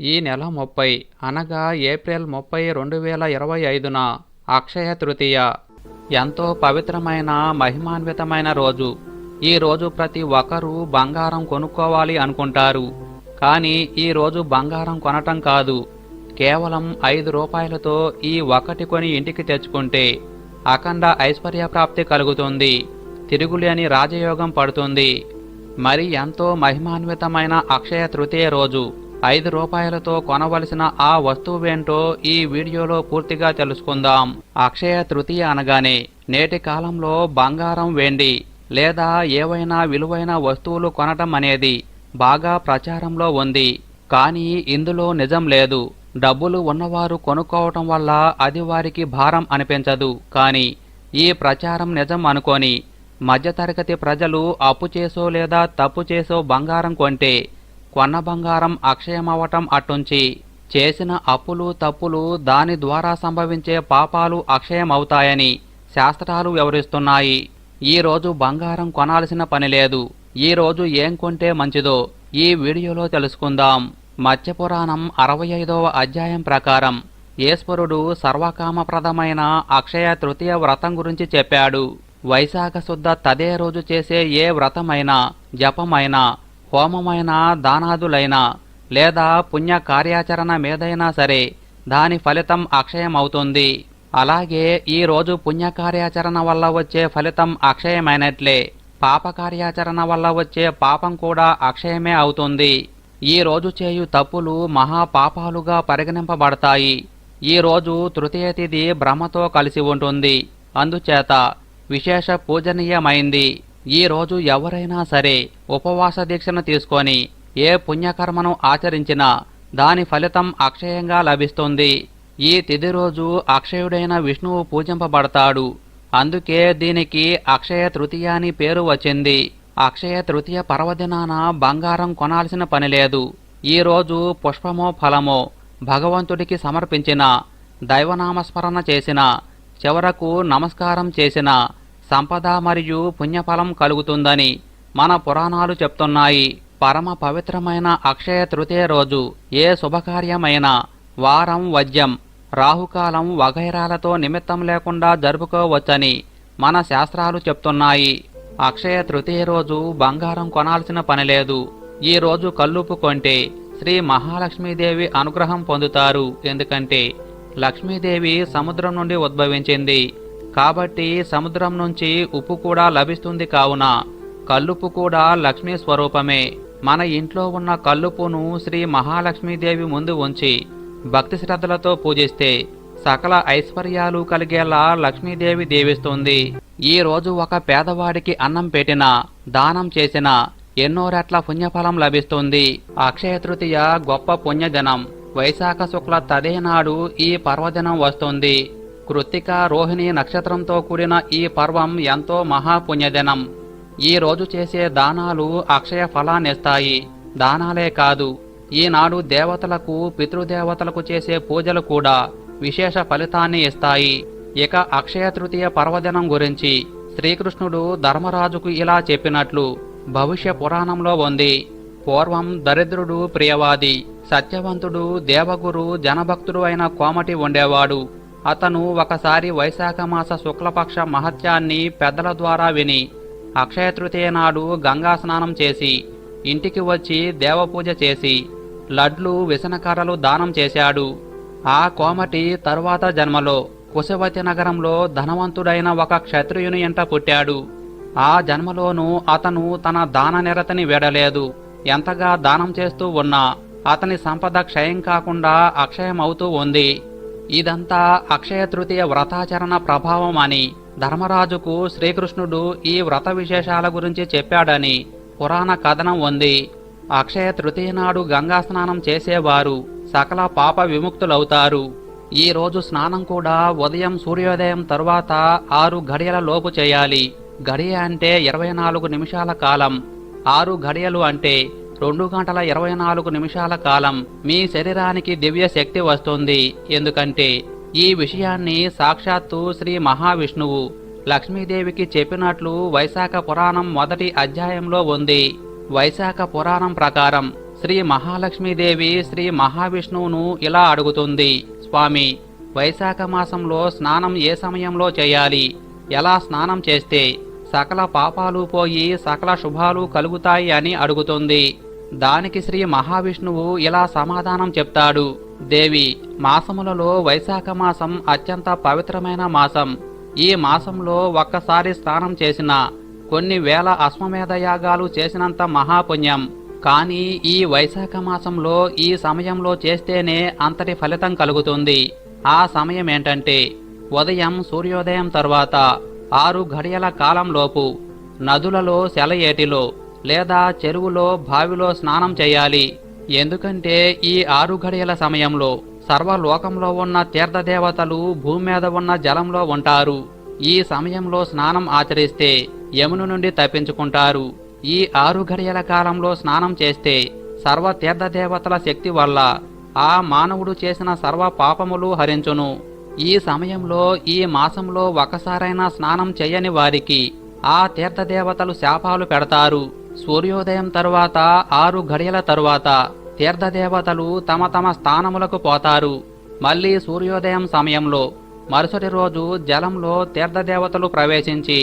ఈ నెల ముప్పై అనగా ఏప్రిల్ ముప్పై రెండు వేల ఇరవై ఐదున అక్షయ తృతీయ. ఎంతో పవిత్రమైన మహిమాన్వితమైన రోజు. ఈ రోజు ప్రతి ఒక్కరూ బంగారం కొనుక్కోవాలి అనుకుంటారు. కానీ ఈ రోజు బంగారం కొనటం కాదు. కేవలం ఐదు రూపాయలతో ఈ ఒకటి కొని ఇంటికి తెచ్చుకుంటే అఖండ ఐశ్వర్య ప్రాప్తి కలుగుతుంది. తిరుగులేని రాజయోగం పడుతుంది. మరి ఎంతో మహిమాన్వితమైన అక్షయ తృతీయ రోజు. ఐదు రూపాయలతో కొనవలసిన ఆ వస్తువేంటో ఈ వీడియోలో పూర్తిగా తెలుసుకుందాం. అక్షయ తృతీయ అనగానే నేటి కాలంలో బంగారం వెండి లేదా ఏవైనా విలువైన వస్తువులు కొనటం అనేది బాగా ప్రచారంలో ఉంది. కానీ ఇందులో నిజం లేదు. డబ్బులు ఉన్నవారు కొనుక్కోవటం వల్ల అది వారికి భారం అనిపించదు. కానీ ఈ ప్రచారం నిజం అనుకొని మధ్యతరగతి ప్రజలు అప్పు చేసో లేదా తప్పు చేసో బంగారం కొంటే కొన్న బంగారం అక్షయమవటం అట్టుంచి చేసిన అప్పులు తప్పులు దాని ద్వారా సంభవించే పాపాలు అక్షయమవుతాయని శాస్త్రాలు వివరిస్తున్నాయి. ఈ రోజు బంగారం కొనాల్సిన పని లేదు. ఈ రోజు ఏం కొంటే మంచిదో ఈ వీడియోలో తెలుసుకుందాం. మత్స్యపురాణం అరవై ఐదవ అధ్యాయం ప్రకారం ఈశ్వరుడు సర్వకామప్రదమైన అక్షయ తృతీయ వ్రతం గురించి చెప్పాడు. వైశాఖ శుద్ధ తదే రోజు చేసే ఏ వ్రతమైనా జపమైనా హోమమైనా దానాదులైనా లేదా పుణ్య కార్యాచరణ మీదైనా సరే దాని ఫలితం అక్షయమవుతుంది. అలాగే ఈరోజు పుణ్యకార్యాచరణ వల్ల వచ్చే ఫలితం అక్షయమైనట్లే. పాప కార్యాచరణ వల్ల వచ్చే పాపం కూడా అక్షయమే అవుతుంది. ఈ రోజు చేయు తప్పులు మహా పాపాలుగా పరిగణింపబడతాయి. ఈ రోజు తృతీయ తిథి బ్రహ్మతో కలిసి ఉంటుంది. అందుచేత విశేష పూజనీయమైంది. ఈ రోజు ఎవరైనా సరే ఉపవాస దీక్షను తీసుకొని ఏ పుణ్యకర్మను ఆచరించినా దాని ఫలితం అక్షయంగా లభిస్తుంది. ఈ తిథి రోజు అక్షయుడైన విష్ణువు పూజింపబడతాడు. అందుకే దీనికి అక్షయ తృతీయ అని పేరు వచ్చింది. అక్షయ తృతీయ పర్వదినాన బంగారం కొనాల్సిన పని లేదు. ఈ రోజు పుష్పమో ఫలమో భగవంతుడికి సమర్పించిన దైవనామస్మరణ చేసిన చివరకు నమస్కారం చేసిన సంపద మరియు పుణ్యఫలం కలుగుతుందని మన పురాణాలు చెప్తున్నాయి. పరమ పవిత్రమైన అక్షయ తృతీయ రోజు ఏ శుభకార్యమైనా వారం వద్యం రాహుకాలం వగైరాలతో నిమిత్తం లేకుండా జరుపుకోవచ్చని మన శాస్త్రాలు చెప్తున్నాయి. అక్షయ తృతీయ రోజు బంగారం కొనాల్సిన పని లేదు. ఈ రోజు కల్లుపు కొంటే శ్రీ మహాలక్ష్మీదేవి అనుగ్రహం పొందుతారు. ఎందుకంటే లక్ష్మీదేవి సముద్రం నుండి ఉద్భవించింది. కాబట్టి సముద్రం నుంచి ఉప్పు కూడా లభిస్తుంది కావున కల్లుపు కూడా లక్ష్మీ స్వరూపమే. మన ఇంట్లో ఉన్న కల్లుపును శ్రీ మహాలక్ష్మీదేవి ముందు ఉంచి భక్తి శ్రద్ధలతో పూజిస్తే సకల ఐశ్వర్యాలు కలిగేలా లక్ష్మీదేవి దీవిస్తుంది. ఈ రోజు ఒక పేదవాడికి అన్నం పెట్టినా దానం చేసినా ఎన్నో రెట్ల పుణ్యఫలం లభిస్తుంది. అక్షయ తృతీయ గొప్ప పుణ్యదినం వైశాఖ శుక్ల తదే నాడు ఈ పర్వదినం వస్తుంది. కృత్తిక రోహిణి నక్షత్రంతో కూడిన ఈ పర్వం ఎంతో మహాపుణ్యదినం. ఈ రోజు చేసే దానాలు అక్షయ ఫలాన్నిస్తాయి. దానాలే కాదు ఈనాడు దేవతలకు పితృదేవతలకు చేసే పూజలు కూడా విశేష ఫలితాన్ని ఇస్తాయి. ఇక అక్షయ తృతీయ పర్వదినం గురించి శ్రీకృష్ణుడు ధర్మరాజుకు ఇలా చెప్పినట్లు భవిష్య పురాణంలో ఉంది. పూర్వం దరిద్రుడు ప్రియవాది సత్యవంతుడు దేవగురు జనభక్తుడు అయిన కోమటి ఉండేవాడు. అతను ఒకసారి వైశాఖ మాస శుక్లపక్ష మహత్యాన్ని పెద్దల ద్వారా విని అక్షయ తృతీయ నాడు గంగా స్నానం చేసి ఇంటికి వచ్చి దేవపూజ చేసి లడ్లు విసనకర్రలు దానం చేశాడు. ఆ కోమటి తరువాత జన్మలో కుశవతి నగరంలో ధనవంతుడైన ఒక క్షత్రియుని ఎంట పుట్టాడు. ఆ జన్మలోనూ అతను తన దాన నిరతని వీడలేదు. ఎంతగా దానం చేస్తూ ఉన్నా అతని సంపద క్షయం కాకుండా అక్షయం అవుతూ ఉంది. ఇదంతా అక్షయ తృతీయ వ్రతాచరణ ప్రభావం అని ధర్మరాజుకు శ్రీకృష్ణుడు ఈ వ్రత విశేషాల గురించి చెప్పాడని పురాణ కథనం ఉంది. అక్షయ తృతీయ నాడు గంగా స్నానం చేసేవారు సకల పాప విముక్తులవుతారు. ఈ రోజు స్నానం కూడా ఉదయం సూర్యోదయం తరువాత ఆరు గడియల లోపు చేయాలి. గడియ అంటే ఇరవై నాలుగు నిమిషాల కాలం. ఆరు గడియలు అంటే రెండు గంటల ఇరవై నాలుగు నిమిషాల కాలం మీ శరీరానికి దివ్య శక్తి వస్తుంది. ఎందుకంటే ఈ విషయాన్ని సాక్షాత్తు శ్రీ మహావిష్ణువు లక్ష్మీదేవికి చెప్పినట్లు వైశాఖ పురాణం మొదటి అధ్యాయంలో ఉంది. వైశాఖ పురాణం ప్రకారం శ్రీ మహాలక్ష్మీదేవి శ్రీ మహావిష్ణువును ఇలా అడుగుతుంది. స్వామి వైశాఖ మాసంలో స్నానం ఏ సమయంలో చేయాలి? ఎలా స్నానం చేస్తే సకల పాపాలు పోయి సకల శుభాలు కలుగుతాయి అని అడుగుతుంది. దానికి శ్రీ మహావిష్ణువు ఇలా సమాధానం చెప్తాడు. దేవి మాసములలో వైశాఖ మాసం అత్యంత పవిత్రమైన మాసం. ఈ మాసంలో ఒక్కసారి స్నానం చేసిన కొన్ని వేల అశ్వమేధ యాగాలు చేసినంత మహాపుణ్యం. కానీ ఈ వైశాఖ మాసంలో ఈ సమయంలో చేస్తేనే అంతటి ఫలితం కలుగుతుంది. ఆ సమయం ఏంటంటే ఉదయం సూర్యోదయం తర్వాత ఆరు గడియల కాలంలోపు నదులలో సెలయేటిలో లేదా చెరువులో బావిలో స్నానం చేయాలి. ఎందుకంటే ఈ ఆరు గడియల సమయంలో సర్వలోకంలో ఉన్న తీర్థదేవతలు భూమి మీద ఉన్న జలంలో ఉంటారు. ఈ సమయంలో స్నానం ఆచరిస్తే యమును నుండి తప్పించుకుంటారు. ఈ ఆరు గడియల కాలంలో స్నానం చేస్తే సర్వ తీర్థదేవతల శక్తి వల్ల ఆ మానవుడు చేసిన సర్వ పాపములు హరించును. ఈ సమయంలో ఈ మాసంలో ఒకసారైనా స్నానం చేయని వారికి ఆ తీర్థదేవతలు శాపాలు పెడతారు. సూర్యోదయం తరువాత ఆరు గడియల తరువాత తీర్థదేవతలు తమ తమ స్థానములకు పోతారు. మళ్ళీ సూర్యోదయం సమయంలో మరుసటి రోజు జలంలో తీర్థదేవతలు ప్రవేశించి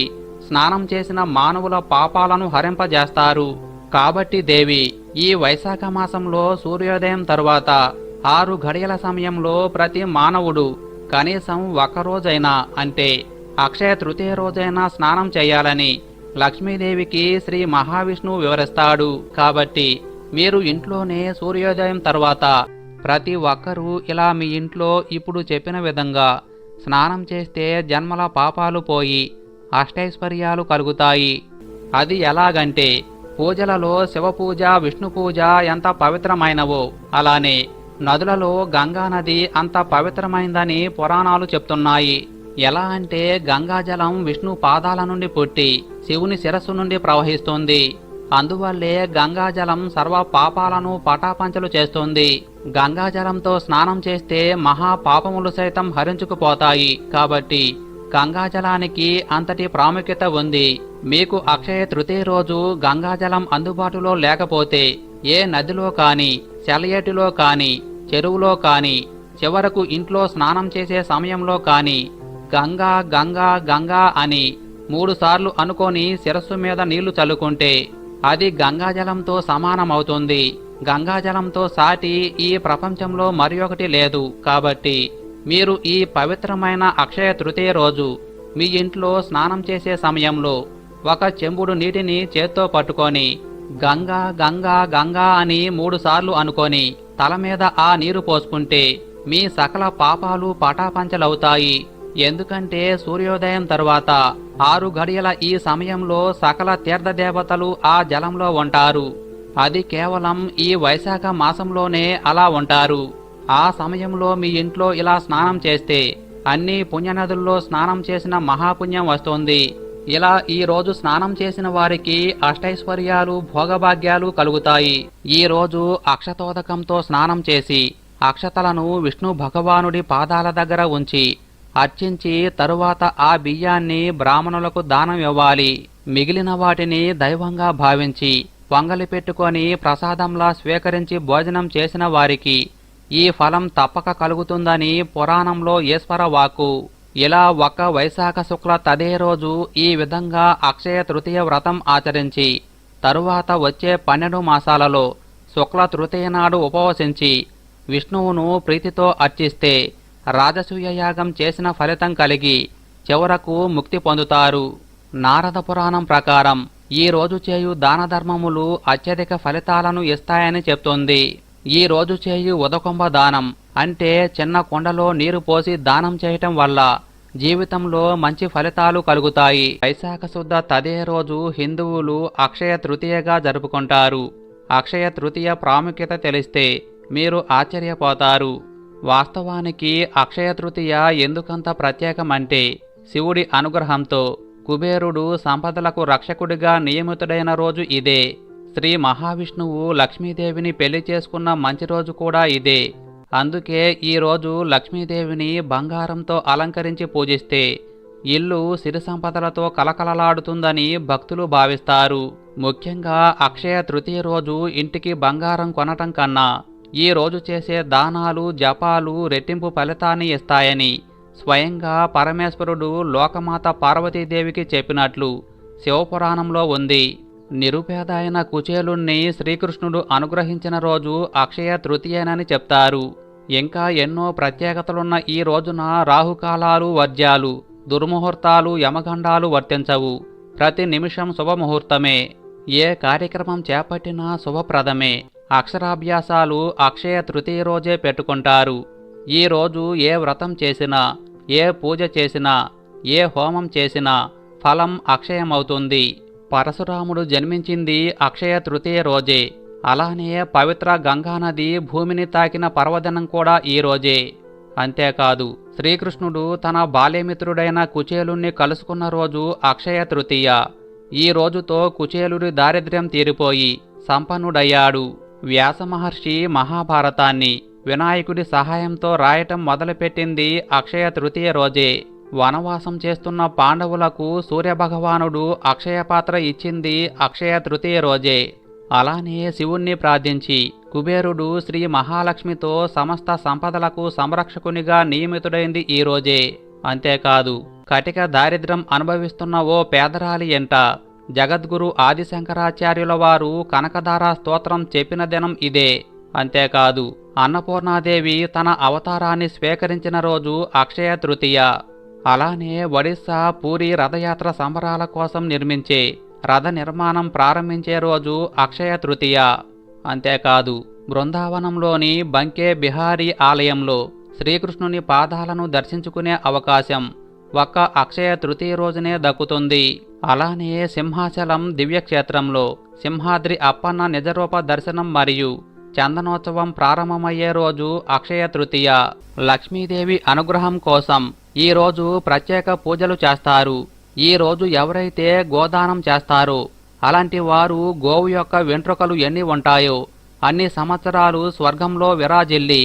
స్నానం చేసిన మానవుల పాపాలను హరింపజేస్తారు. కాబట్టి దేవి ఈ వైశాఖ మాసంలో సూర్యోదయం తరువాత ఆరు గడియల సమయంలో ప్రతి మానవుడు కనీసం ఒక్కరోజైనా అంటే అక్షయ తృతీయ రోజైనా స్నానం చేయాలని లక్ష్మీదేవికి శ్రీ మహావిష్ణువు వివరిస్తాడు. కాబట్టి మీరు ఇంట్లోనే సూర్యోదయం తర్వాత ప్రతి ఒక్కరూ ఇలా మీ ఇంట్లో ఇప్పుడు చెప్పిన విధంగా స్నానం చేస్తే జన్మల పాపాలు పోయి అష్టైశ్వర్యాలు కలుగుతాయి. అది ఎలాగంటే పూజలలో శివపూజ విష్ణు పూజ ఎంత పవిత్రమైనవో అలానే నదులలో గంగా నది అంత పవిత్రమైందని పురాణాలు చెప్తున్నాయి. ఎలా అంటే గంగాజలం విష్ణు పాదాల నుండి పుట్టి శివుని శిరస్సు నుండి ప్రవహిస్తుంది. అందువల్లే గంగాజలం సర్వ పాపాలను పటాపంచలు చేస్తుంది. గంగాజలంతో స్నానం చేస్తే మహా పాపములు సైతం హరించుకుపోతాయి. కాబట్టి గంగాజలానికి అంతటి ప్రాముఖ్యత ఉంది. మీకు అక్షయ తృతీయ రోజు గంగాజలం అందుబాటులో లేకపోతే ఏ నదిలో కాని సెలయేటిలో కాని చెరువులో కాని చివరకు ఇంట్లో స్నానం చేసే సమయంలో కాని గంగా గంగా గంగా అని మూడుసార్లు అనుకొని శిరస్సు మీద నీళ్ళు చల్లుకుంటే అది గంగాజలంతో సమానమవుతుంది. గంగాజలంతో సాటి ఈ ప్రపంచంలో మరి ఒకటి లేదు. కాబట్టి మీరు ఈ పవిత్రమైన అక్షయ తృతీయ రోజు మీ ఇంట్లో స్నానం చేసే సమయంలో ఒక చెంబుడు నీటిని చేత్తో పట్టుకొని గంగా గంగా గంగా అని మూడుసార్లు అనుకొని తల మీద ఆ నీరు పోసుకుంటే మీ సకల పాపాలు పటాపంచలవుతాయి. ఎందుకంటే సూర్యోదయం తరువాత ఆరు గడియల ఈ సమయంలో సకల తీర్థదేవతలు ఆ జలంలో ఉంటారు. అది కేవలం ఈ వైశాఖ మాసంలోనే అలా ఉంటారు. ఆ సమయంలో మీ ఇంట్లో ఇలా స్నానం చేస్తే అన్ని పుణ్యనదుల్లో స్నానం చేసిన మహాపుణ్యం వస్తుంది. ఇలా ఈ రోజు స్నానం చేసిన వారికి అష్టైశ్వర్యాలు భోగభాగ్యాలు కలుగుతాయి. ఈ రోజు అక్షతోదకంతో స్నానం చేసి అక్షతలను విష్ణు భగవానుడి పాదాల దగ్గర ఉంచి అర్చించి తరువాత ఆ బియ్యాన్ని బ్రాహ్మణులకు దానం ఇవ్వాలి. మిగిలిన వాటిని దైవంగా భావించి పొంగలి పెట్టుకొని ప్రసాదంలా స్వీకరించి భోజనం చేసిన వారికి ఈ ఫలం తప్పక కలుగుతుందని పురాణంలో ఈశ్వరవాకు ఇలా ఒక వైశాఖ శుక్ల తదే రోజు ఈ విధంగా అక్షయ తృతీయ వ్రతం ఆచరించి తరువాత వచ్చే పన్నెండు మాసాలలో శుక్ల తృతీయ నాడు ఉపవసించి విష్ణువును ప్రీతితో అర్చిస్తే రాజసూయ యాగం చేసిన ఫలితం కలిగి చివరకు ముక్తి పొందుతారు. నారద పురాణం ప్రకారం ఈ రోజు చేయు దాన ధర్మములు అత్యధిక ఫలితాలను ఇస్తాయని చెప్తుంది. ఈ రోజు చేయు ఉదకొంబ దానం అంటే చిన్న కొండలో నీరు పోసి దానం చేయటం వల్ల జీవితంలో మంచి ఫలితాలు కలుగుతాయి. వైశాఖ శుద్ధ తదే రోజు హిందువులు అక్షయ తృతీయగా జరుపుకుంటారు. అక్షయ తృతీయ ప్రాముఖ్యత తెలిస్తే మీరు ఆశ్చర్యపోతారు. వాస్తవానికి అక్షయ తృతీయ ఎందుకంత ప్రత్యేకమంటే శివుడి అనుగ్రహంతో కుబేరుడు సంపదలకు రక్షకుడిగా నియమితుడైన రోజు ఇదే. శ్రీ మహావిష్ణువు లక్ష్మీదేవిని పెళ్ళి చేసుకున్న మంచి రోజు కూడా ఇదే. అందుకే ఈ రోజు లక్ష్మీదేవిని బంగారంతో అలంకరించి పూజిస్తే ఇల్లు సిరి సంపదలతో కలకలలాడుతుందని భక్తులు భావిస్తారు. ముఖ్యంగా అక్షయ తృతీయ రోజు ఇంటికి బంగారం కొనటం కన్నా ఈ రోజు చేసే దానాలు జపాలు రెట్టింపు ఫలితాన్ని ఇస్తాయని స్వయంగా పరమేశ్వరుడు లోకమాత పార్వతీదేవికి చెప్పినట్లు శివపురాణంలో ఉంది. నిరుపేద అయిన కుచేలుణ్ణి శ్రీకృష్ణుడు అనుగ్రహించిన రోజు అక్షయ తృతీయనని చెప్తారు. ఇంకా ఎన్నో ప్రత్యేకతలున్న ఈ రోజున రాహుకాలాలు వర్జ్యాలు దుర్ముహూర్తాలు యమగండాలు వర్తించవు. ప్రతి నిమిషం శుభముహూర్తమే. ఏ కార్యక్రమం చేపట్టినా శుభప్రదమే. అక్షరాభ్యాసాలు అక్షయ తృతీయ రోజే పెట్టుకుంటారు. ఈ రోజు ఏ వ్రతం చేసినా ఏ పూజ చేసినా ఏ హోమం చేసినా ఫలం అక్షయమవుతుంది. పరశురాముడు జన్మించింది అక్షయ తృతీయ రోజే. అలానే పవిత్ర గంగానది భూమిని తాకిన పర్వదినం కూడా ఈ రోజే. అంతేకాదు శ్రీకృష్ణుడు తన బాల్యమిత్రుడైన కుచేలుణ్ణి కలుసుకున్న రోజు అక్షయ తృతీయ. ఈ రోజుతో కుచేలుడి దారిద్ర్యం తీరిపోయి సంపన్నుడయ్యాడు. వ్యాస మహర్షి మహాభారతాన్ని వినాయకుడి సహాయంతో రాయటం మొదలుపెట్టింది అక్షయ తృతీయ రోజే. వనవాసం చేస్తున్న పాండవులకు సూర్యభగవానుడు అక్షయ పాత్ర ఇచ్చింది అక్షయ తృతీయ రోజే. అలానే శివుణ్ణి ప్రార్థించి కుబేరుడు శ్రీ మహాలక్ష్మితో సమస్త సంపదలకు సంరక్షకునిగా నియమితుడైంది ఈ రోజే. అంతేకాదు కటిక దారిద్ర్యం అనుభవిస్తున్న ఓ పేదరాలి ఎంట జగద్గురు ఆదిశంకరాచార్యుల వారు కనకధార స్తోత్రం చెప్పిన దినం ఇదే. అంతేకాదు అన్నపూర్ణాదేవి తన అవతారాన్ని స్వీకరించిన రోజు అక్షయ తృతీయ. అలానే ఒడిస్సా పూరి రథయాత్ర సంబరాల కోసం నిర్మించే రథ నిర్మాణం ప్రారంభించే రోజు అక్షయ తృతీయ. అంతేకాదు బృందావనంలోని బంకే బిహారీ ఆలయంలో శ్రీకృష్ణుని పాదాలను దర్శించుకునే అవకాశం. ఒక్క అక్షయ తృతీయ రోజునే దక్కుతుంది. అలానే సింహాచలం దివ్యక్షేత్రంలో సింహాద్రి అప్పన్న నిజరూప దర్శనం మరియు చందనోత్సవం ప్రారంభమయ్యే రోజు అక్షయ తృతీయ. లక్ష్మీదేవి అనుగ్రహం కోసం ఈ రోజు ప్రత్యేక పూజలు చేస్తారు. ఈ రోజు ఎవరైతే గోదానం చేస్తారో అలాంటి వారు గోవు యొక్క వెంట్రుకలు ఎన్ని ఉంటాయో అన్ని సంవత్సరాలు స్వర్గంలో విరాజిల్లి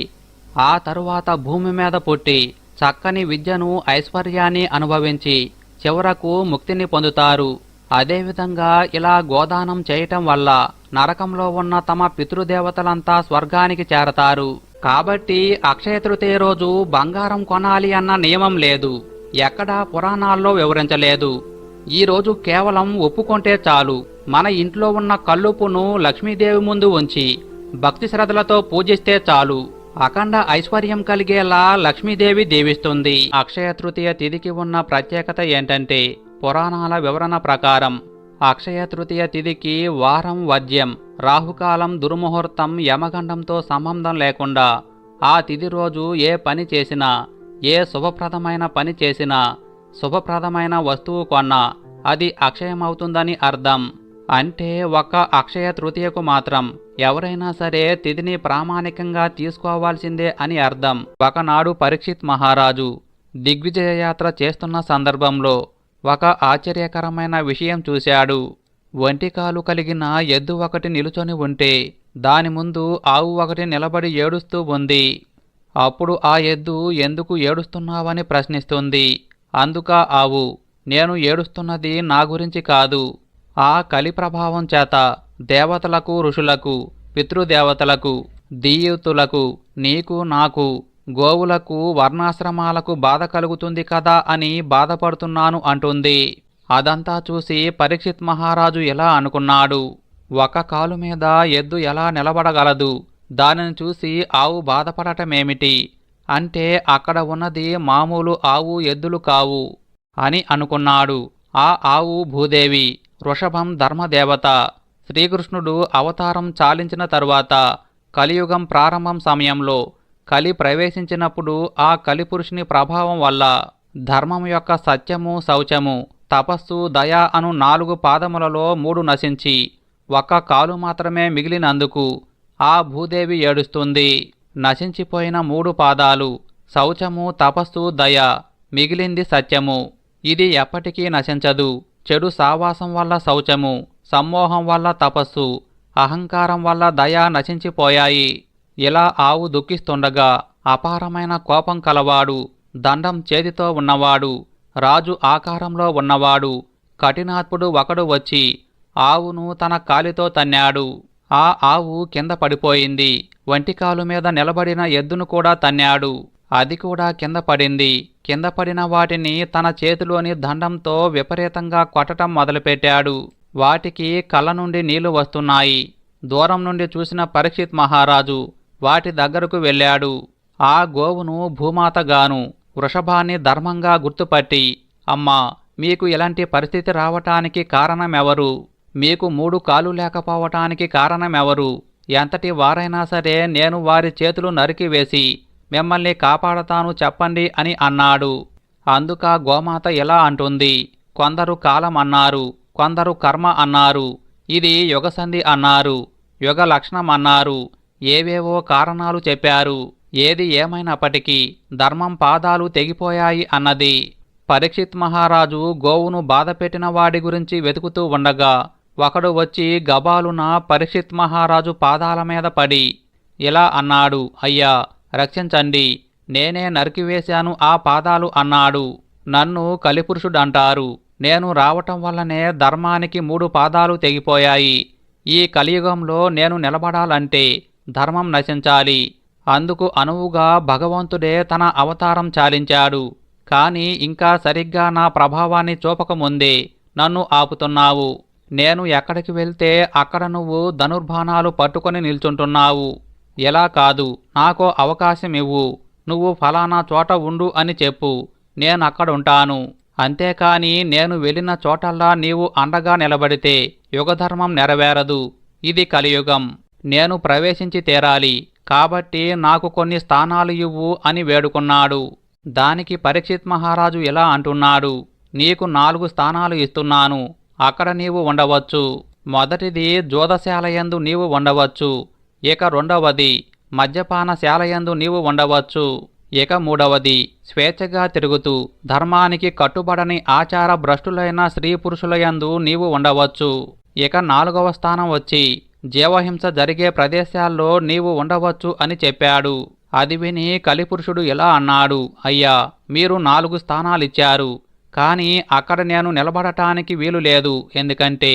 ఆ తరువాత భూమి మీద పుట్టి చక్కని విద్యను ఐశ్వర్యాన్ని అనుభవించి చివరకు ముక్తిని పొందుతారు. అదేవిధంగా ఇలా గోదానం చేయటం వల్ల నరకంలో ఉన్న తమ పితృదేవతలంతా స్వర్గానికి చేరతారు. కాబట్టి అక్షయ తృతీయ రోజు బంగారం కొనాలి అన్న నియమం లేదు. ఎక్కడా పురాణాల్లో వివరించలేదు. ఈ రోజు కేవలం ఒప్పుకుంటే చాలు. మన ఇంట్లో ఉన్న కల్లుపును లక్ష్మీదేవి ముందు ఉంచి భక్తి శ్రద్ధలతో పూజిస్తే చాలు. అఖండ ఐశ్వర్యం కలిగేలా లక్ష్మీదేవి దీవిస్తుంది. అక్షయ తృతీయ తిథికి ఉన్న ప్రత్యేకత ఏంటంటే పురాణాల వివరణ ప్రకారం అక్షయ తృతీయ తిథికి వారం వద్యం రాహుకాలం దుర్ముహూర్తం యమగండంతో సంబంధం లేకుండా ఆ తిథి రోజు ఏ పని చేసినా ఏ శుభప్రదమైన పని చేసినా శుభప్రదమైన వస్తువు కొన్నా అది అక్షయమవుతుందని అర్థం. అంటే ఒక అక్షయ తృతీయకు మాత్రం ఎవరైనా సరే తిథిని ప్రామాణికంగా తీసుకోవాల్సిందే అని అర్థం. ఒకనాడు పరీక్షిత్ మహారాజు దిగ్విజయ యాత్ర చేస్తున్న సందర్భంలో ఒక ఆశ్చర్యకరమైన విషయం చూశాడు. ఒంటికాలు కలిగిన ఎద్దు ఒకటి నిలుచొని ఉంటే దాని ముందు ఆవు ఒకటి నిలబడి ఏడుస్తూ ఉంది. అప్పుడు ఆ ఎద్దు ఎందుకు ఏడుస్తున్నావని ప్రశ్నిస్తుంది. అందుక ఆవు నేను ఏడుస్తున్నది నా గురించి కాదు. ఆ కలి ప్రభావం చేత దేవతలకు ఋషులకు పితృదేవతలకు దీయుతులకు నీకు నాకు గోవులకు వర్ణాశ్రమాలకు బాధ కలుగుతుంది కదా అని బాధపడుతున్నాను అంటుంది. అదంతా చూసి పరీక్షిత్ మహారాజు ఎలా అనుకున్నాడు? ఒక కాలు మీద ఎద్దు ఎలా నిలబడగలదు? దానిని చూసి ఆవు బాధపడటమేమిటి? అంటే అక్కడ ఉన్నది మామూలు ఆవు ఎద్దులు కావు అని అనుకున్నాడు. ఆ ఆవు భూదేవి. వృషభం ధర్మదేవత. శ్రీకృష్ణుడు అవతారం చాలించిన తరువాత కలియుగం ప్రారంభం సమయంలో కలి ప్రవేశించినప్పుడు ఆ కలిపురుషుని ప్రభావం వల్ల ధర్మం యొక్క సత్యము శౌచము తపస్సు దయ అను నాలుగు పాదములలో మూడు నశించి ఒక్క కాలు మాత్రమే మిగిలినందుకు ఆ భూదేవి ఏడుస్తుంది. నశించిపోయిన మూడు పాదాలు శౌచము తపస్సు దయ మిగిలింది సత్యము. ఇది ఎప్పటికీ నశించదు. చెడు సావాసం వల్ల శౌచము సమ్మోహం వల్ల తపస్సు అహంకారం వల్ల దయా నశించిపోయాయి. ఇలా ఆవు దుఃఖిస్తుండగా అపారమైన కోపం కలవాడు దండం చేతితో ఉన్నవాడు రాజు ఆకారంలో ఉన్నవాడు కఠినాత్ముడు ఒకడు వచ్చి ఆవును తన కాలితో తన్నాడు. ఆ ఆవు కింద పడిపోయింది వంటికాలు మీద నిలబడిన ఎద్దును కూడా తన్నాడు. అది కూడా కింద పడింది. కింద పడిన వాటిని తన చేతిలోని దండంతో విపరీతంగా కొట్టటం మొదలుపెట్టాడు. వాటికి కళ్ళ నుండి నీళ్ళు వస్తున్నాయి. దూరం నుండి చూసిన పరీక్షిత్ మహారాజు వాటి దగ్గరకు వెళ్ళాడు. ఆ గోవును భూమాతగాను వృషభాన్ని ధర్మంగా గుర్తుపట్టి అమ్మా మీకు ఇలాంటి పరిస్థితి రావటానికి కారణమెవరు? మీకు మూడు కాలు లేకపోవటానికి కారణమెవరు? ఎంతటి వారైనా సరే నేను వారి చేతులు నరికివేసి మిమ్మల్ని కాపాడతాను చెప్పండి అని అన్నాడు. అందుక గోమాత ఎలా అంటుంది. కొందరు కాలం అన్నారు కొందరు కర్మ అన్నారు ఇది యుగసంధి అన్నారు యుగ లక్షణం అన్నారు ఏవేవో కారణాలు చెప్పారు ఏది ఏమైనప్పటికీ ధర్మం పాదాలు తెగిపోయాయి అన్నది. పరీక్షిత్ మహారాజు గోవును బాధపెట్టిన వాడి గురించి వెతుకుతూ ఉండగా ఒకడు వచ్చి గబాలున పరీక్షిత్ మహారాజు పాదాల మీద పడి ఇలా అన్నాడు అయ్యా రక్షించండి. నేనే నరికివేశాను ఆ పాదాలు అన్నాడు. నన్ను కలిపురుషుడంటారు. నేను రావటం వల్లనే ధర్మానికి మూడు పాదాలు తెగిపోయాయి. ఈ కలియుగంలో నేను నిలబడాలంటే ధర్మం నశించాలి. అందుకు అనువుగా భగవంతుడే తన అవతారం చాలించాడు. కాని ఇంకా సరిగ్గా నా ప్రభావాన్ని చూపకముందే నన్ను ఆపుతున్నావు. నేను ఎక్కడికి వెళ్తే అక్కడ నువ్వు ధనుర్బాణాలు పట్టుకొని నిల్చుంటున్నావు. ఎలా కాదు నాకో అవకాశం ఇవ్వు నువ్వు ఫలానా చోట ఉండు అని చెప్పు నేనక్కడుంటాను. అంతేకాని నేను వెళ్ళిన చోటల్లా నీవు అండగా నిలబడితే యుగధర్మం నెరవేరదు. ఇది కలియుగం. నేను ప్రవేశించి తీరాలి. కాబట్టి నాకు కొన్ని స్థానాలు ఇవ్వు అని వేడుకున్నాడు. దానికి పరీక్షిత్ మహారాజు ఇలా అంటున్నాడు. నీకు నాలుగు స్థానాలు ఇస్తున్నాను. అక్కడ నీవు ఉండవచ్చు. మొదటిది జోదశాలయందు నీవు ఉండవచ్చు. ఇక రెండవది మద్యపానశాలయందు నీవు ఉండవచ్చు. ఇక మూడవది స్వేచ్ఛగా తిరుగుతూ ధర్మానికి కట్టుబడని ఆచార భ్రష్టులైన స్త్రీ పురుషులయందు నీవు ఉండవచ్చు. ఇక నాలుగవ స్థానం వచ్చి జీవహింస జరిగే ప్రదేశాల్లో నీవు ఉండవచ్చు అని చెప్పాడు. అది విని కలిపురుషుడు ఇలా అన్నాడు అయ్యా మీరు నాలుగు స్థానాలిచ్చారు. కానీ అక్కడ నేను నిలబడటానికి వీలు లేదు. ఎందుకంటే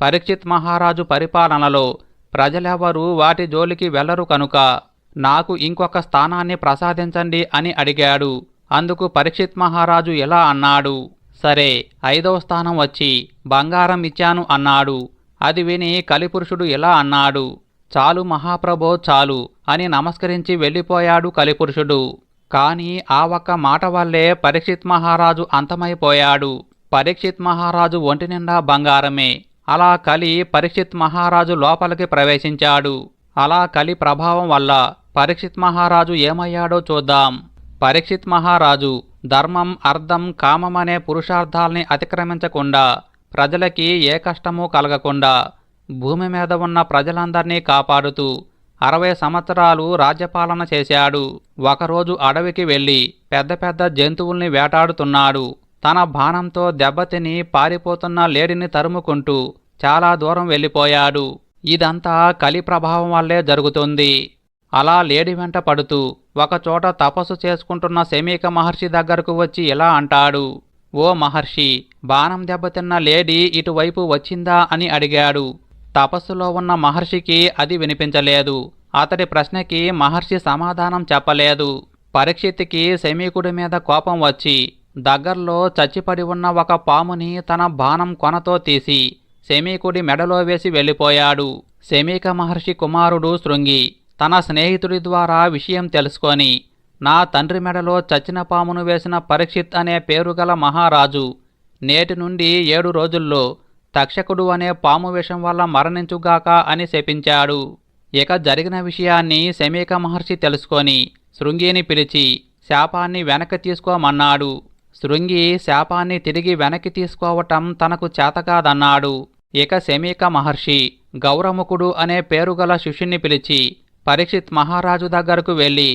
పరీక్షిత్ మహారాజు పరిపాలనలో ప్రజలెవరూ వాటి జోలికి వెళ్ళరు కనుక నాకు ఇంకొక స్థానాన్ని ప్రసాదించండి అని అడిగాడు. అందుకు పరీక్షిత్ మహారాజు ఎలా అన్నాడు. సరే ఐదవ స్థానం వచ్చి బంగారం ఇచ్చాను అన్నాడు. అది విని కలిపురుషుడు ఇలా అన్నాడు. చాలు మహాప్రభో చాలు అని నమస్కరించి వెళ్ళిపోయాడు కలిపురుషుడు. కాని ఆ ఒక్క మాట వల్లే పరీక్షిత్ మహారాజు అంతమైపోయాడు. పరీక్షిత్ మహారాజు ఒంటి నిండా బంగారమే. అలా కలి పరీక్షిత్ మహారాజు లోపలికి ప్రవేశించాడు. అలా కలి ప్రభావం వల్ల పరీక్షిత్ మహారాజు ఏమయ్యాడో చూద్దాం. పరీక్షిత్ మహారాజు ధర్మం అర్థం కామం అనే పురుషార్థాల్ని అతిక్రమించకుండా ప్రజలకి ఏ కష్టమూ కలగకుండా భూమి మీద ఉన్న ప్రజలందరినీ కాపాడుతూ అరవై సంవత్సరాలు రాజ్యపాలన చేశాడు. ఒకరోజు అడవికి వెళ్ళి పెద్ద పెద్ద జంతువుల్ని వేటాడుతున్నాడు. తన బాణంతో దెబ్బతిని పారిపోతున్న లేడిని తరుముకుంటూ చాలా దూరం వెళ్ళిపోయాడు. ఇదంతా కలి ప్రభావం వల్లే జరుగుతుంది. అలా లేడి వెంట పడుతూ ఒకచోట తపస్సు చేసుకుంటున్న శమీక మహర్షి దగ్గరకు వచ్చి ఇలా అంటాడు. ఓ మహర్షి బాణం దెబ్బతిన్న లేడీ ఇటువైపు వచ్చిందా అని అడిగాడు. తపస్సులో ఉన్న మహర్షికి అది వినిపించలేదు. అతడి ప్రశ్నకి మహర్షి సమాధానం చెప్పలేదు. పరీక్షిత్కి శమీకుడి మీద కోపం వచ్చి దగ్గర్లో చచ్చిపడి ఉన్న ఒక పాముని తన బాణం కొనతో తీసి శమీకుడి మెడలో వేసి వెళ్ళిపోయాడు. శమీక మహర్షి కుమారుడు శృంగి తన స్నేహితుడి ద్వారా విషయం తెలుసుకొని నా తండ్రి మెడలో చచ్చిన పామును వేసిన పరీక్షిత్ అనే పేరుగల మహారాజు నేటి నుండి ఏడు రోజుల్లో తక్షకుడు అనే పాము విషం వల్ల మరణించుగాక అని శపించాడు. ఇక జరిగిన విషయాన్ని శమీక మహర్షి తెలుసుకొని శృంగిని పిలిచి శాపాన్ని వెనక్కి తీసుకోమన్నాడు. శృంగి శాపాన్ని తిరిగి వెనక్కి తీసుకోవటం తనకు చేతకాదన్నాడు ఇక శమీక మహర్షి గౌరముఖుడు అనే పేరుగల శిష్యుని పిలిచి పరీక్షిత్ మహారాజు దగ్గరకు వెళ్ళి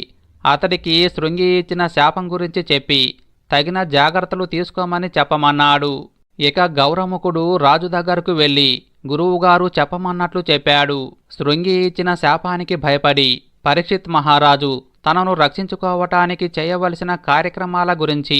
అతడికి శృంగి ఇచ్చిన శాపం గురించి చెప్పి తగిన జాగ్రత్తలు తీసుకోమని చెప్పమన్నాడు. ఇక గౌరముఖుడు రాజు దగ్గరకు వెళ్ళి గురువుగారు చెప్పమన్నట్లు చెప్పాడు. శృంగి ఇచ్చిన శాపానికి భయపడి పరీక్షిత్ మహారాజు తనను రక్షించుకోవటానికి చేయవలసిన కార్యక్రమాల గురించి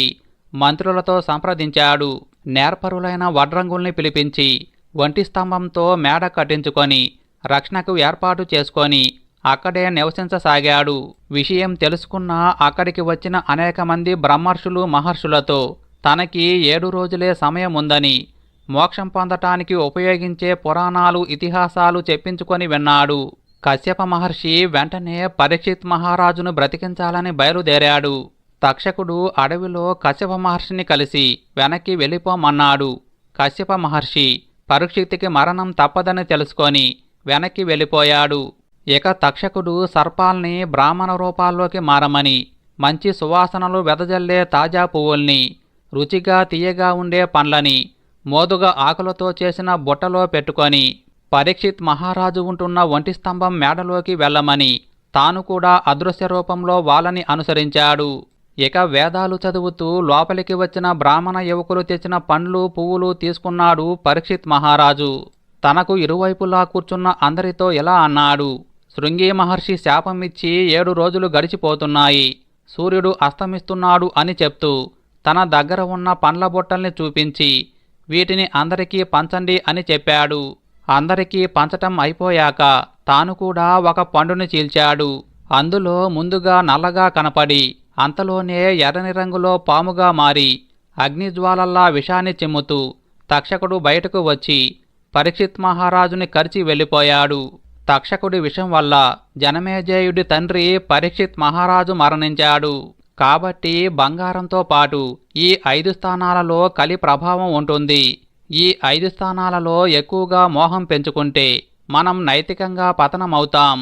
మంత్రులతో సంప్రదించాడు. నేర్పరులైన వడ్రంగుల్ని పిలిపించి ఒంటి స్తంభంతో మేడ కట్టించుకొని రక్షణకు ఏర్పాటు చేసుకొని అక్కడే నివసించసాగాడు. విషయం తెలుసుకున్న అక్కడికి వచ్చిన అనేక మంది బ్రహ్మర్షులు మహర్షులతో తనకి ఏడు రోజులే సమయం ఉందని మోక్షం పొందటానికి ఉపయోగించే పురాణాలు ఇతిహాసాలు చెప్పించుకొని విన్నాడు. కశ్యప మహర్షి వెంటనే పరీక్షిత్ మహారాజును బ్రతికించాలని బయలుదేరాడు. తక్షకుడు అడవిలో కశ్యప మహర్షిని కలిసి వెనక్కి వెళ్ళిపోమన్నాడు. కశ్యప మహర్షి పరీక్షిత్తుకి మరణం తప్పదని తెలుసుకొని వెనక్కి వెళ్ళిపోయాడు. ఇక తక్షకుడు సర్పాల్ని బ్రాహ్మణ రూపాల్లోకి మారమని మంచి సువాసనలు వెదజల్లే తాజా పువ్వుల్ని రుచిగా తీయగా ఉండే పండ్లని మోదుగా ఆకులతో చేసిన బుట్టలో పెట్టుకొని పరీక్షిత్ మహారాజు ఉంటున్న ఒంటి స్తంభం మేడలోకి వెళ్ళమని తాను కూడా అదృశ్య రూపంలో వాళ్ళని అనుసరించాడు. ఇక వేదాలు చదువుతూ లోపలికి వచ్చిన బ్రాహ్మణ యువకులు తెచ్చిన పండ్లు పువ్వులు తీసుకున్నాడు పరీక్షిత్ మహారాజు. తనకు ఇరువైపులా కూర్చున్న అందరితో ఇలా అన్నాడు. శృంగి మహర్షి శాపమిచ్చి ఏడు రోజులు గడిచిపోతున్నాయి. సూర్యుడు అస్తమిస్తున్నాడు అని చెప్తూ తన దగ్గర ఉన్న పండ్ల బొట్టల్ని చూపించి వీటిని అందరికీ పంచండి అని చెప్పాడు. అందరికీ పంచటం అయిపోయాక తాను కూడా ఒక పండుని చీల్చాడు. అందులో ముందుగా నల్లగా కనపడి అంతలోనే ఎర్రని రంగులో పాముగా మారి అగ్నిజ్వాలల్లా విషాన్ని చిమ్ముతూ తక్షకుడు బయటకు వచ్చి పరీక్షిత్ మహారాజుని కరిచి వెళ్ళిపోయాడు. తక్షకుడి విషం వల్ల జనమేజయుడి తండ్రి పరీక్షిత్ మహారాజు మరణించాడు. కాబట్టి బంగారంతో పాటు ఈ ఐదు స్థానాలలో కలి ప్రభావం ఉంటుంది. ఈ ఐదు స్థానాలలో ఎక్కువగా మోహం పెంచుకుంటే మనం నైతికంగా పతనమవుతాం.